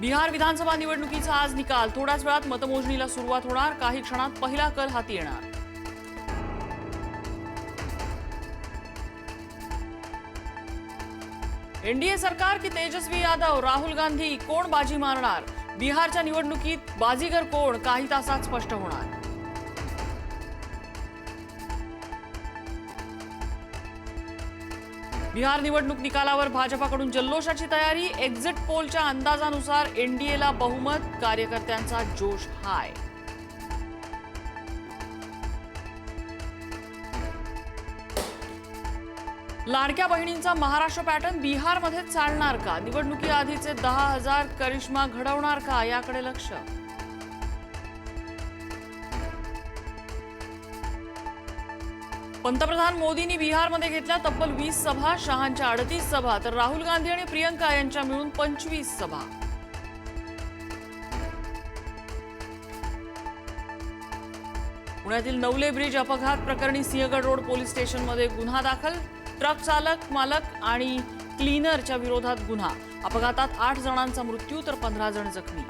बिहार विधानसभा निवडणुकीचा आज निकाल. थोड्याच वेळात मतमोजणीला सुरुवात होणार. काही क्षणात पहिला कल हाती येणार. एनडीए सरकार की तेजस्वी यादव राहुल गांधी कोण बाजी मारणार? बिहारच्या निवडणुकीत बाजीगर कोण? काही तासात स्पष्ट होणार. बिहार निवडणूक निकालावर भाजपाकडून जल्लोषाची तयारी. एक्झिट पोलच्या अंदाजानुसार एनडीएला बहुमत कार्यकर्त्यांचा जोश हाय. लाडक्या बहिणींचा महाराष्ट्र पॅटर्न बिहारमध्ये चालणार का? निवडणुकीआधीचे दहा हजार करिश्मा घडवणार का? याकडे लक्ष. पंतप्रधान मोदींनी बिहारमध्ये घेतल्या तब्बल वीस सभा शहांच्या अडतीस सभा. तर राहुल गांधी आणि प्रियंका यांच्या मिळून पंचवीस सभा. पुण्यातील नवले ब्रिज अपघात प्रकरणी सिंहगड रोड पोलीस स्टेशनमध्ये गुन्हा दाखल. ट्रक चालक मालक आणि क्लीनरच्या विरोधात गुन्हा. अपघातात आठ जणांचा मृत्यू तर पंधरा जण जखमी.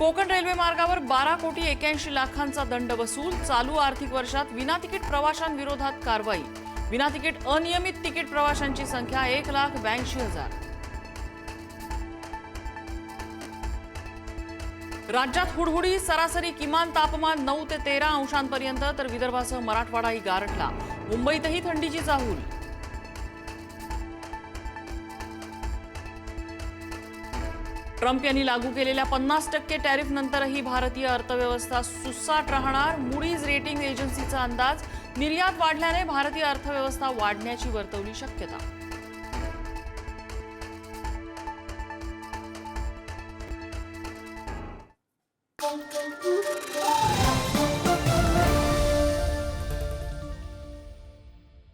कोकण रेल्वे मार्गावर बारा कोटी एक्याऐंशी लाखांचा दंड वसूल चालू आर्थिक वर्षात विनातिकीट प्रवाशांविरोधात कारवाई. विनातिकीट अनियमित तिकीट प्रवाशांची संख्या एक लाख ब्याऐंशी हजार. राज्यात हुडहुडी सरासरी किमान तापमान नऊ ते तेरा अंशांपर्यंत तर विदर्भासह मराठवाडाही गारठला. मुंबईतही थंडीची चाहूल ट्रम्प यांनी लागू केलेल्या पन्नास टक्के टॅरिफ नंतरही भारतीय अर्थव्यवस्था सुसाट राहणार. मुडीज रेटिंग एजन्सीचा अंदाज निर्यात वाढल्याने भारतीय अर्थव्यवस्था वाढण्याची वर्तवली शक्यता.